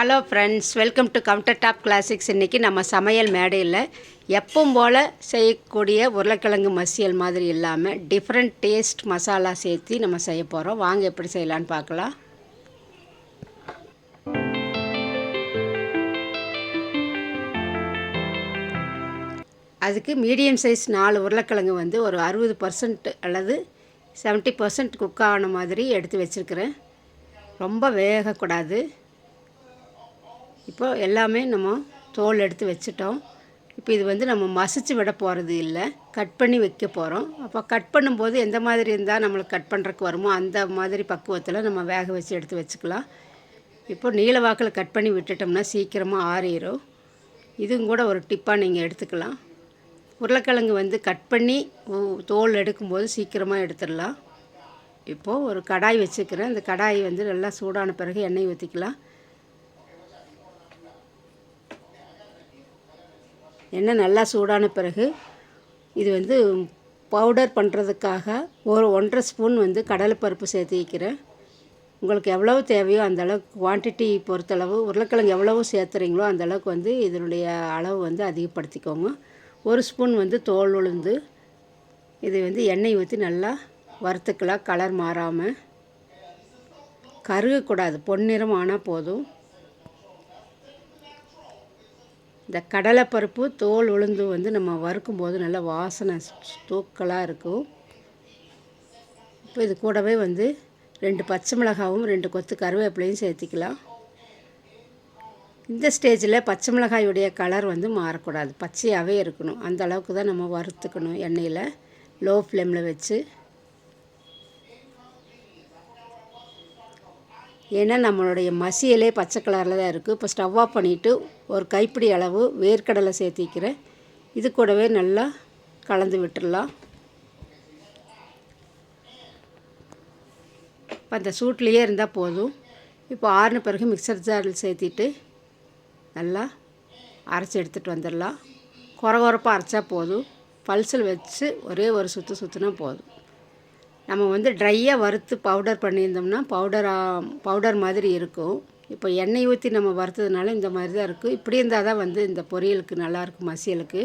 Hello friends welcome to Gounder top classics இன்றைக்கி நம்ம சமையல் மேடையில் எப்பவும் போல் செய்யக்கூடிய உருளைக்கிழங்கு மசியல் மாதிரி இல்லாமல் டிஃப்ரெண்ட் டேஸ்ட் மசாலா சேர்த்து நம்ம செய்ய போகிறோம் வாங்க எப்படி செய்யலான்னு பார்க்கலாம். அதுக்கு மீடியம் சைஸ் நாலு உருளைக்கிழங்கு வந்து ஒரு அறுபது பர்சன்ட் அல்லது 70% பர்சன்ட் குக் ஆன மாதிரி எடுத்து வச்சுருக்கிறேன். ரொம்ப வேகக்கூடாது. இப்போ எல்லாமே நம்ம தோல் எடுத்து வச்சுட்டோம். இப்போ இது வந்து நம்ம மசிச்சு விட போகிறது இல்லை. கட் பண்ணி வைக்க போகிறோம் அப்போ கட் பண்ணும்போது எந்த மாதிரி இருந்தால் நம்மளுக்கு கட் பண்ணுறக்கு வருமோ அந்த மாதிரி பக்குவத்தில் நம்ம வேக வச்சு எடுத்து வச்சுக்கலாம். இப்போ நீல வாக்கில் கட் பண்ணி விட்டுட்டோம்னா சீக்கிரமாக ஆறிடும் இதுவும் கூட ஒரு டிப்பாக நீங்கள் எடுத்துக்கலாம். உருளைக்கிழங்கு வந்து கட் பண்ணி தோல் எடுக்கும்போது சீக்கிரமாக எடுத்துடலாம். இப்போது ஒரு கடாய் வச்சுக்கிறேன். அந்த கடாய் வந்து நல்லா சூடான பிறகு எண்ணெய் ஊற்றிக்கலாம் எண்ணெய் நல்லா சூடான பிறகு இது வந்து பவுடர் பண்ணுறதுக்காக ஒரு ஒன்றரை ஸ்பூன் வந்து கடலைப்பருப்பு சேர்த்து வைக்கிறேன். உங்களுக்கு எவ்வளவு தேவையோ அந்த அளவுக்கு குவான்டிட்டி பொறுத்தளவு உருளைக்கிழங்கு எவ்வளவு சேர்த்துறீங்களோ அந்தளவுக்கு வந்து இதனுடைய அளவு வந்து அதிகப்படுத்திக்கோங்க. ஒரு ஸ்பூன் வந்து தோல் உளுந்து இது வந்து எண்ணெய் ஊற்றி நல்லா வறுத்துக்கலாம் கலர் மாறாமல் கருகக்கூடாது பொன்னிறம் ஆனால் போதும். இந்த கடலைப்பருப்பு தோல் உளுந்து வந்து நம்ம வறுக்கும்போது நல்ல வாசனை தூக்கலாக இருக்கும். இப்போ இது கூடவே வந்து ரெண்டு பச்சை மிளகாவும் ரெண்டு கொத்து கருவேப்பிலையும் சேர்த்திக்கலாம். இந்த ஸ்டேஜில் பச்சை மிளகாயுடைய கலர் வந்து மாறக்கூடாது. பச்சையாகவே இருக்கணும். அந்த அளவுக்கு தான் நம்ம வறுத்துக்கணும் எண்ணெயில். லோ ஃப்ளேமில் வச்சு ஏன்னா நம்மளுடைய மசியலே பச்சை கலரில் தான் இருக்குது இப்போ ஸ்டவ் ஆஃப் பண்ணிவிட்டு ஒரு கைப்பிடி அளவு வேர்க்கடலை சேர்த்திக்கிறேன். இது கூடவே நல்லா கலந்து விட்டுடலாம் இப்போ அந்த சூட்லேயே இருந்தால் போதும். இப்போ ஆறுன பிறகு மிக்சர் ஜாரில் சேர்த்திட்டு நல்லா அரைச்சி எடுத்துகிட்டு வந்துடலாம். குறை குறைப்பாக அரைச்சா போதும். பல்சல் வச்சு ஒரே ஒரு சுற்று சுற்றினா போதும். நம்ம வந்து ட்ரையாக வறுத்து பவுடர் பண்ணியிருந்தோம்னா பவுடராக பவுடர் மாதிரி இருக்கும். இப்போ எண்ணெய் ஊற்றி நம்ம வறுத்ததுனால இந்த மாதிரி தான் இருக்கும் இப்படி இருந்தால் தான் வந்து இந்த பொரியலுக்கு நல்லாயிருக்கும் மசியலுக்கு.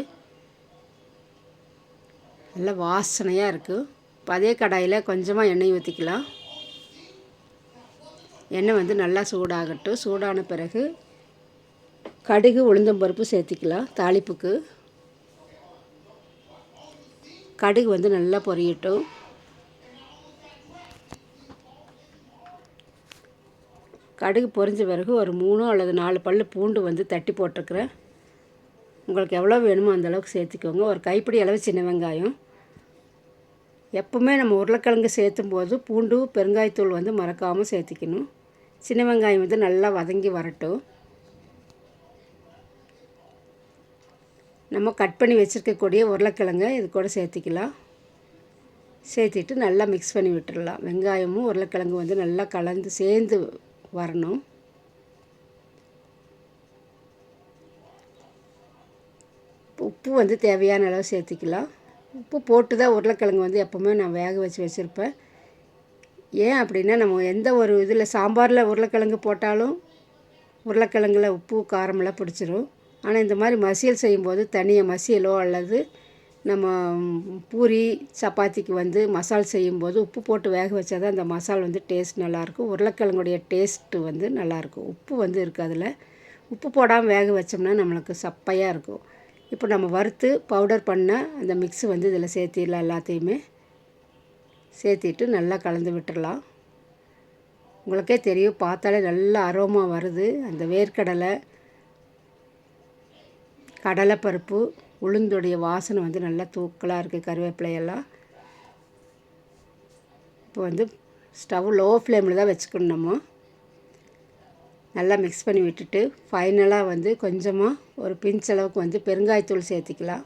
நல்லா வாசனையாக இருக்குது இப்போ அதே கடாயில் கொஞ்சமாக எண்ணெய் ஊற்றிக்கலாம் எண்ணெய் வந்து நல்லா சூடாகட்டும். சூடான பிறகு கடுகு உளுந்தம்பருப்பு சேர்த்திக்கலாம் தாளிப்புக்கு. கடுகு வந்து நல்லா பொரியட்டும். கடுகு பொரிஞ்ச பிறகு ஒரு மூணு அல்லது நாலு பல் பூண்டு வந்து தட்டி போட்டிருக்கிறேன். உங்களுக்கு எவ்வளோ வேணுமோ அந்த அளவுக்கு சேர்த்துக்கோங்க. ஒரு கைப்பிடி அளவு சின்ன வெங்காயம். எப்போவுமே நம்ம உருளைக்கிழங்கு சேர்த்தும் போது பூண்டு பெருங்காயத்தூள் வந்து மறக்காமல் சேர்த்திக்கணும். சின்ன வெங்காயம் வந்து நல்லா வதங்கி வரட்டும். நம்ம கட் பண்ணி வச்சுருக்கக்கூடிய உருளைக்கிழங்கை இது கூட சேர்த்திக்கலாம். சேர்த்திட்டு நல்லா மிக்ஸ் பண்ணி விட்டுடலாம். வெங்காயமும் உருளைக்கிழங்கு வந்து நல்லா கலந்து சேர்ந்து வரணும். உப்பு வந்து தேவையான அளவு சேர்த்துக்கலாம். உப்பு போட்டு தான் உருளைக்கிழங்கு வந்து எப்போவுமே நான் வேக வச்சு வச்சுருப்பேன். ஏன் அப்படின்னா நம்ம எந்த ஒரு இதில் சாம்பாரில் உருளைக்கிழங்கு போட்டாலும் உருளைக்கிழங்குல உப்பு காரமெல்லாம் பிடிச்சிரும். ஆனால் இந்த மாதிரி மசியல் செய்யும்போது தனியாக மசியலோ அல்லது நம்ம பூரி சப்பாத்திக்கு வந்து மசால் செய்யும்போது உப்பு போட்டு வேக வச்சா தான் அந்த மசால் வந்து டேஸ்ட் நல்லாயிருக்கும். உருளைக்கிழங்குடைய டேஸ்ட்டு வந்து நல்லாயிருக்கும். உப்பு வந்து இருக்குது அதில். உப்பு போடாமல் வேக வச்சோம்னா நம்மளுக்கு சப்பையாக இருக்கும். இப்போ நம்ம வறுத்து பவுடர் பண்ண அந்த மிக்ஸு வந்து இதில் சேர்த்திடலாம் எல்லாத்தையுமே. சேர்த்திட்டு நல்லா கலந்து விட்டுடலாம். உங்களுக்கே தெரியும் பார்த்தாலே நல்ல அரோமா வருது. அந்த வேர்க்கடலை கடலைப்பருப்பு உளுந்துடைய வாசனை வந்து நல்லா தூக்கலாக இருக்குது கருவேப்பிலையெல்லாம். இப்போ வந்து ஸ்டவ் லோ ஃப்ளேமில் தான் வச்சுக்கணும் நம்ம. நல்லா மிக்ஸ் பண்ணி விட்டுட்டு ஃபைனலாக வந்து கொஞ்சமாக ஒரு பிஞ்ச் அளவுக்கு வந்து பெருங்காயத்தூள் சேர்த்திக்கலாம்.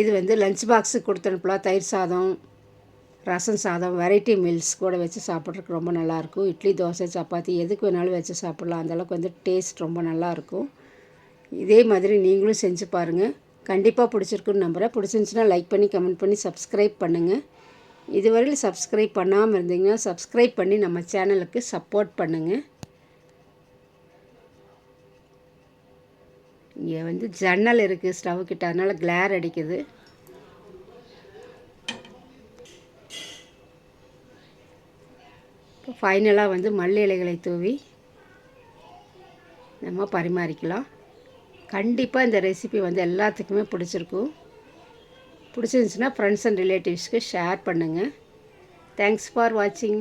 இது வந்து லஞ்ச் பாக்ஸுக்கு கொடுத்து அனுப்பலாம். தயிர் சாதம். ரசம் சாதம் வெரைட்டி மீல்ஸ் கூட வச்சு சாப்பிட்றதுக்கு ரொம்ப நல்லாயிருக்கும். இட்லி தோசை சப்பாத்தி எதுக்கு வேணாலும் வச்சு சாப்பிட்லாம். அந்தளவுக்கு வந்து டேஸ்ட் ரொம்ப நல்லாயிருக்கும். இதே மாதிரி நீங்களும் செஞ்சு பாருங்கள் கண்டிப்பாக பிடிச்சிருக்குன்னு நம்புகிறேன் பிடிச்சிருந்துச்சுன்னா லைக் பண்ணி கமெண்ட் பண்ணி சப்ஸ்கிரைப் பண்ணுங்கள் இதுவரையில் சப்ஸ்கிரைப் பண்ணாமல் இருந்தீங்கன்னா சப்ஸ்கிரைப் பண்ணி நம்ம சேனலுக்கு சப்போர்ட் பண்ணுங்கள் இங்கே வந்து ஜன்னல் இருக்குது ஸ்டவ் கிட்ட. அதனால் கிளேர் அடிக்குது. ஃபைனலாக வந்து மல்லி இலைகளை தூவி நம்ம பரிமாறிக்கலாம். கண்டிப்பாக இந்த ரெசிபி வந்து எல்லாத்துக்குமே பிடிச்சிருக்கும் பிடிச்சிருந்துச்சுன்னா ஃப்ரெண்ட்ஸ் அண்ட் ரிலேட்டிவ்ஸ்க்கு ஷேர் பண்ணுங்கள் தேங்க்ஸ் ஃபார் வாட்சிங்